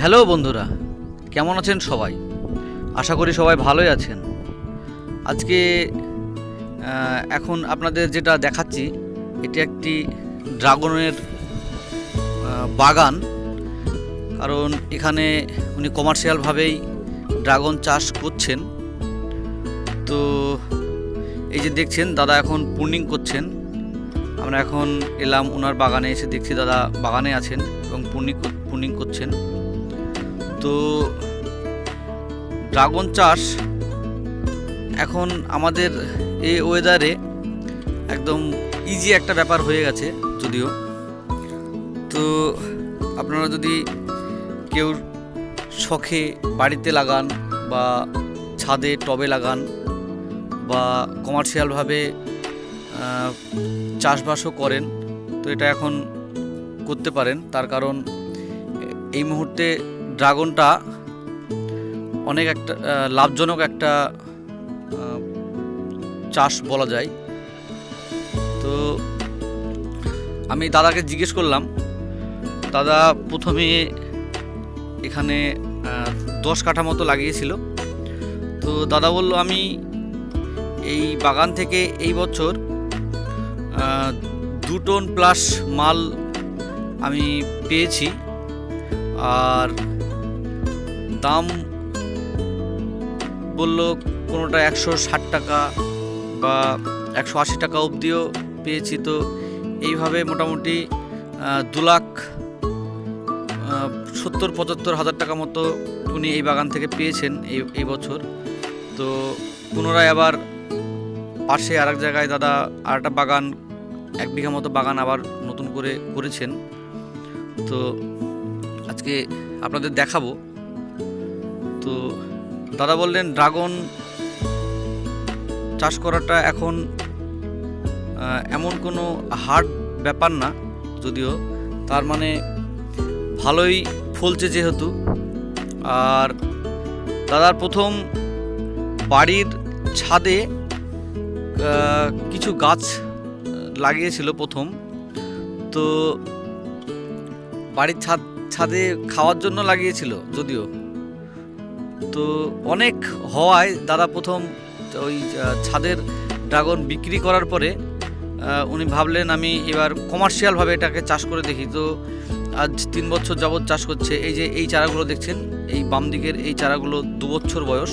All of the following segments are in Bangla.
হ্যালো বন্ধুরা, কেমন আছেন সবাই? আশা করি সবাই ভালোই আছেন। আজকে এখন আপনাদের যেটা দেখাচ্ছি, এটি একটি ড্রাগনের বাগান। কারণ এখানে উনি কমার্শিয়ালভাবেই ড্রাগন চাষ করছেন। তো, এই যে দেখছেন, দাদা এখন পূর্ণিং করছেন। আমরা এখন এলাম ওনার বাগানে এসে দেখছি দাদা বাগানে আছেন এবং পূর্ণিং পূর্ণিং করছেন। তো ড্রাগন চাষ এখন আমাদের এই ওয়েদারে একদম ইজি একটা ব্যাপার হয়ে গেছে যদিও। তো আপনারা যদি কেউ শখে বাড়িতে লাগান বা ছাদে, টবে লাগান বা কমার্শিয়ালভাবে চাষবাসও করেন, তো এটা এখন করতে পারেন। তার কারণ এই মুহূর্তে ড্রাগনটা অনেক একটা লাভজনক একটা চাষ বলা যায়। তো আমি দাদাকে জিজ্ঞেস করলাম, দাদা প্রথমে এখানে দশ কাঠা মতো লাগিয়েছিল। তো দাদা বলল, আমি এই বাগান থেকে এই বছর দু টন প্লাস মাল আমি পেয়েছি। আর দাম বলল কোনোটা একশো ষাট টাকা বা একশো আশি টাকা অবধিও পেয়েছি। তো এইভাবে মোটামুটি দু লাখ সত্তর, পঁচাত্তর হাজার টাকা মতো উনি এই বাগান থেকে পেয়েছেন এই এই বছর। তো পুনরায় আবার পাশে আর এক জায়গায় দাদা আর একটা বাগান, এক বিঘা মতো বাগান আবার নতুন করে করেছেন। তো আজকে আপনাদের দেখাবো তো দাদা বললেন, ড্রাগন চাষ করাটা এখন এমন কোনো হার্ড ব্যাপার না, যদিও তার মানে ভালোই ফলছে যেহেতু। আর দাদার প্রথম বাড়ির ছাদে কিছু গাছ লাগিয়েছিল প্রথম। তো বাড়ির ছাদ, ছাদে খাওয়ার জন্য লাগিয়েছিল, যদিও। তো অনেক হওয়ায় দাদা প্রথম ওই ছাদের ড্রাগন বিক্রি করার পরে উনি ভাবলেন আমি এবার কমার্শিয়ালভাবে এটাকে চাষ করে দেখি। তো আজ তিন বছর যাবৎ চাষ করছে এই যে এই চারাগুলো দেখছেন, এই বাম দিকের এই চারাগুলো দু বছর বয়স,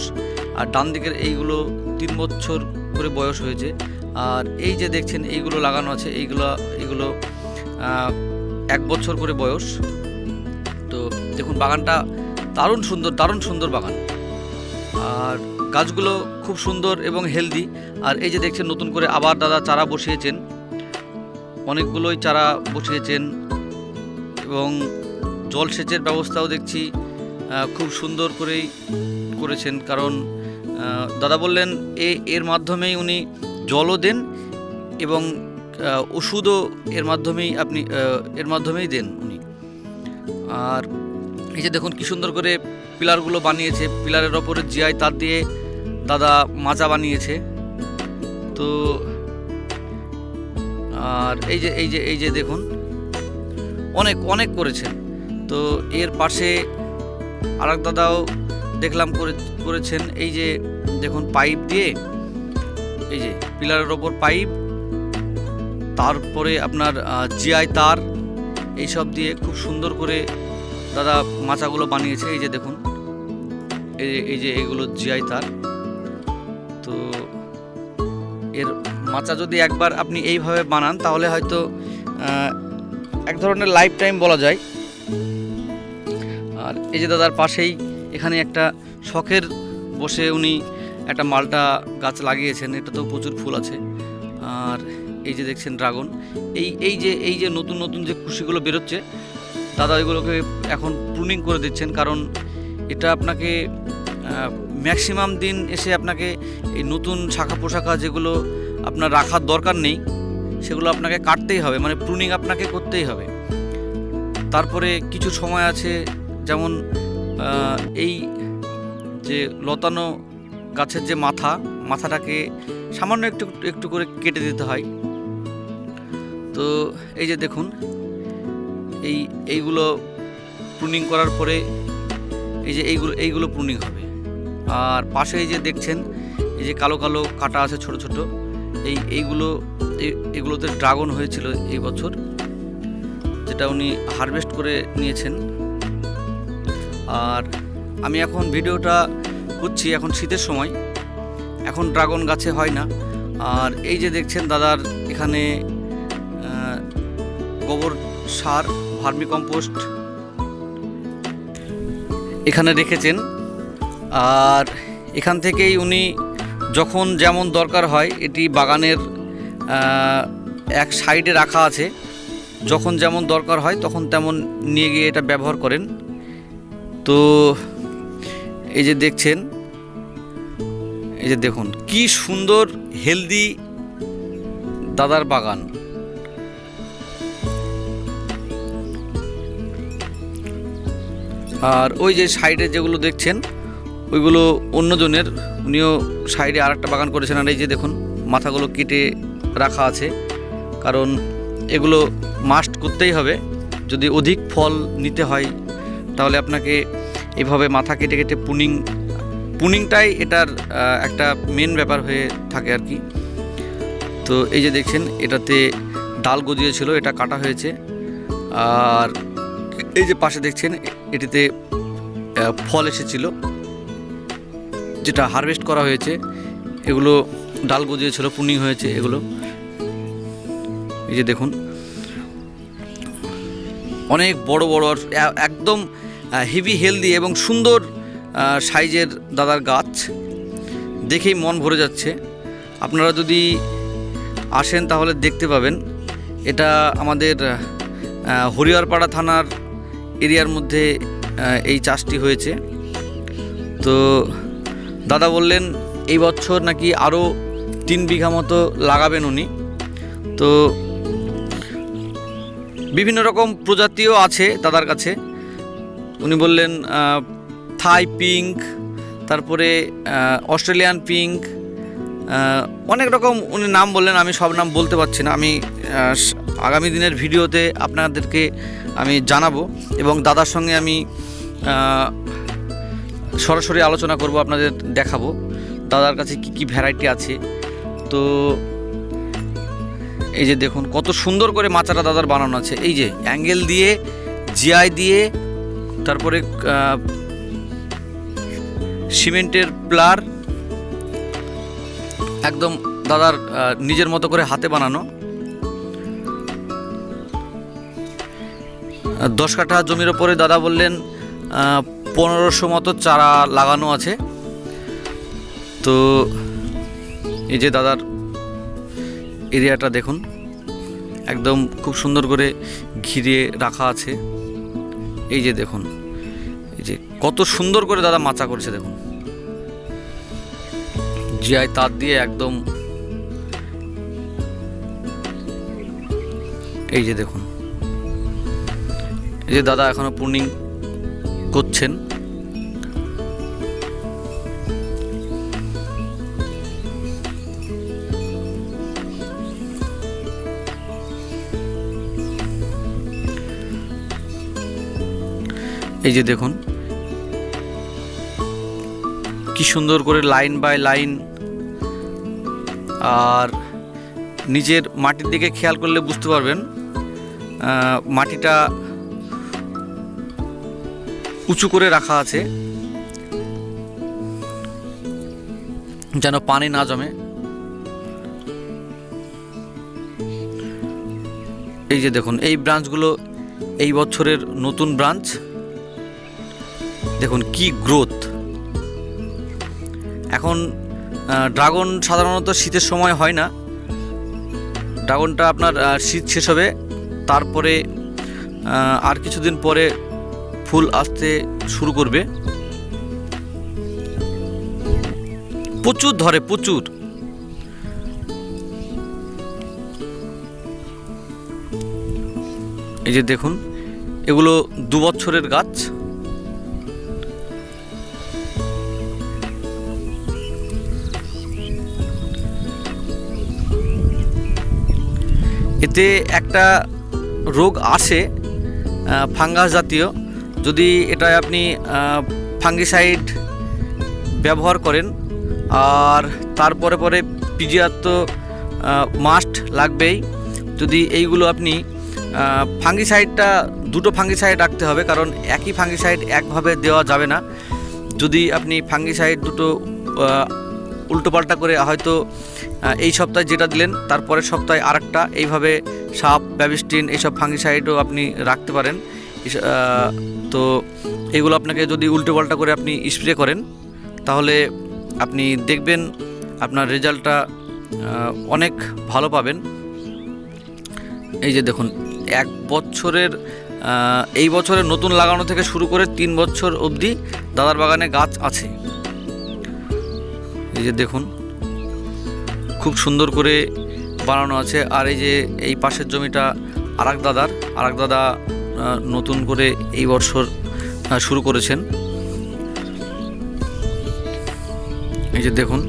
আর ডান দিকের এইগুলো তিন বছর করে বয়স হয়েছে। আর এই যে দেখছেন, এইগুলো লাগানো আছে, এইগুলো এইগুলো এক বছর করে বয়স। তো দেখুন, বাগানটা দারুণ সুন্দর দারুণ সুন্দর বাগান। আর গাছগুলো খুব সুন্দর এবং হেলদি আর এই যে দেখছেন, নতুন করে আবার দাদা চারা বসিয়েছেন। অনেকগুলোই চারা বসিয়েছেন এবং জলসেচের ব্যবস্থাও দেখছি খুব সুন্দর করেই করেছেন। কারণ দাদা বললেন, এ, এর মাধ্যমেই উনি জলও দেন এবং ওষুধও এর মাধ্যমেই আপনি এর মাধ্যমেই দেন উনি। আর এই যে দেখুন কি সুন্দর করে পিলারগুলো বানিয়েছে। পিলারের ওপরে জিআই তার দিয়ে দাদা মাজা বানিয়েছে। তো আর এই যে এই যে এই যে দেখুন, অনেক অনেক করেছেন তো এর পাশে আরেক দাদাও দেখলাম করে, করেছেন। এই যে দেখুন পাইপ দিয়ে, এই যে পিলারের ওপর পাইপ, তারপরে আপনার জিআই তার, এইসব দিয়ে খুব সুন্দর করে দাদা মাচাগুলো বানিয়েছে, এই যে দেখুন। এই যে এই যে এগুলো জিআই তার। তো এর মাচা যদি একবার আপনি এইভাবে বানান, তাহলে হয়তো এক ধরনের লাইফ টাইম বলা যায়। আর এই যে দাদার পাশেই এখানে একটা শখের বসে উনি একটা মালটা গাছ লাগিয়েছেন, এটা তো প্রচুর ফুল আছে। আর এই যে দেখছেন ড্রাগন, এই এই যে এই যে নতুন নতুন যে খুশিগুলো বেরোচ্ছে দাদা ওইগুলোকে এখন প্রুনিং করে দিচ্ছেন, কারণ এটা আপনাকে ম্যাক্সিমাম দিন এসে আপনাকে এই নতুন শাখা পোশাখা যেগুলো আপনার রাখার দরকার নেই, সেগুলো আপনাকে কাটতেই হবে মানে প্রুনিং আপনাকে করতেই হবে। তারপরে কিছু সময় আছে, যেমন এই যে লতানো গাছের যে মাথা, মাথাটাকে সামান্য একটু একটু করে কেটে দিতে হয়। তো এই যে দেখুন এই, এইগুলো প্রুনিং করার পরে এই যে এইগুলো এইগুলো প্রুনিং হবে। আর পাশে এই যে দেখছেন, এই যে কালো কালো কাটা আছে ছোট ছোট, এই, এইগুলো, এই- এগুলোতে ড্রাগন হয়েছিল এই বছর, যেটা উনি হারভেস্ট করে নিয়েছেন। আর আমি এখন ভিডিওটা করছি এখন শীতের সময়, এখন ড্রাগন গাছে হয় না। আর এই যে দেখছেন দাদার এখানে গোবর সার ভার্মি কম্পোস্ট এখানে রেখেছেন। আর এখান থেকেই উনি যখন যেমন দরকার হয়, এটি বাগানের এক সাইডে রাখা আছে। যখন যেমন দরকার হয়, তখন তেমন নিয়ে গিয়ে এটা ব্যবহার করেন। তো এই যে দেখছেন, এই যে দেখুন, কি সুন্দর, হেলদি দাদার বাগান। আর ওই যে সাইডে যেগুলো দেখছেন, ওইগুলো অন্যজনের। উনিও সাইডে আর একটা বাগান করেছেন, আর এই যে দেখুন, মাথাগুলো কেটে রাখা আছে। কারণ এগুলো মাস্ট করতেই হবে। যদি অধিক ফল নিতে হয়, তাহলে আপনাকে এভাবে মাথা কেটে কেটে পুনিং, পুনিংটাই এটার একটা মেন ব্যাপার হয়ে থাকে আর কি। তো এই যে দেখছেন, এটাতে ডাল গজিয়েছিল, এটা কাটা হয়েছে। আর এই যে পাশে দেখছেন, এটিতে ফল এসেছিল, যেটা হারভেস্ট করা হয়েছে। এগুলো ডাল গজিয়েছিল, পুনিং হয়েছে এগুলো। এই যে দেখুন, অনেক বড় বড় একদম হেভি হেলদি এবং সুন্দর সাইজের দাদার গাছ। দেখেই মন ভরে যাচ্ছে। আপনারা যদি আসেন তাহলে দেখতে পাবেন। এটা আমাদের হরিয়ারপাড়া থানার এরিয়ার মধ্যে এই চাষটি হয়েছে। তো দাদা বললেন, এই বছর নাকি আরও তিন বিঘা মতো লাগাবেন উনি। তো বিভিন্ন রকম প্রজাতিও আছে দাদার কাছে। উনি বললেন থাই পিঙ্ক, তারপরে অস্ট্রেলিয়ান পিঙ্ক অনেক রকম উনি নাম বললেন, আমি সব নাম বলতে পারছি না। আমি আগামী দিনের ভিডিওতে আপনাদেরকে আমি জানাব এবং দাদার সঙ্গে আমি সরাসরি আলোচনা করব, আপনাদের দেখাবো। দাদার কাছে কি কি ভ্যারাইটি আছে? তো এই যে দেখুন, কত সুন্দর করে মাচাটা দাদার বানানো আছে। এই যে অ্যাঙ্গেল দিয়ে জিআই দিয়ে, তারপরে সিমেন্টের প্লার, একদম দাদার নিজের মতো করে হাতে বানানো। দশ কাঠা জমির ওপরে দাদা বললেন পনেরোশো মতো চারা লাগানো আছে। তো এই যে দাদার এরিয়াটা দেখুন, একদম খুব সুন্দর করে ঘিরে রাখা আছে। এই যে দেখুন, এই যে কত সুন্দর করে দাদা মাচা করছে দেখুন। জিআই তার দিয়ে একদম এই যে দেখুন এই যে দাদা এখনও পূর্ণিং করছেন। এই যে দেখুন, কি সুন্দর করে লাইন বাই লাইন আর নিজের মাটির দিকে খেয়াল করলে বুঝতে পারবেন মাটিটা উঁচু করে রাখা আছে। যেন পানি না জমে। এই যে দেখুন, এই ব্রাঞ্চগুলো এই বছরের নতুন ব্রাঞ্চ। দেখুন কি গ্রোথ। এখন ড্রাগন সাধারণত শীতের সময় হয় না। ড্রাগনটা আপনার শীত শেষ হবে। তারপরে আর কিছুদিন পরে ফুল আসতে শুরু করবে। প্রচুর ধরে, প্রচুর। এই যে দেখুন, এগুলো দু বছরের গাছ। এতে একটা রোগ আসে ফাঙ্গাস জাতীয়। যদি এটা আপনি ফাঙ্গিসাইড ব্যবহার করেন, আর তারপরে পরে পিজিআর তো মাস্ট লাগবেই। যদি এইগুলো আপনি ফাঙ্গিসাইডটা দুটো ফাঙ্গিসাইড রাখতে হবে, কারণ একই ফাঙ্গিসাইড একভাবে দেওয়া যাবে না। যদি আপনি ফাঙ্গিসাইড দুটো উল্টোপাল্টা করে হয়তো এই সপ্তাহে যেটা দিলেন তারপরের সপ্তাহে আরেকটা, এইভাবে সাপ ব্যাবিস্টিন এইসব ফাঙ্গিসাইডও আপনি রাখতে পারেন। তো এগুলো আপনাকে যদি উল্টো পাল্টা করে আপনি স্প্রে করেন, তাহলে আপনি দেখবেন আপনার রেজাল্টটা অনেক ভালো পাবেন। এই যে দেখুন, এক বছরের এই বছরের নতুন লাগানো থেকে শুরু করে তিন বছর অবধি দাদার বাগানে গাছ আছে। এই যে দেখুন, খুব সুন্দর করে বানানো আছে। আর এই যে এই পাশের জমিটা আরাক দাদার, আরাক দাদা নতুন করে এই বছর শুরু করেছেন। এই যে দেখুন।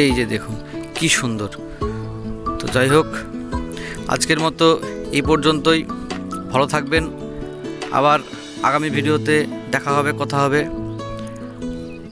এই যে দেখুন, কি সুন্দর। তো যাই হোক, আজকের মতো এই পর্যন্তই। ভালো থাকবেন। আবার আগামী ভিডিওতে দেখা হবে, কথা হবে।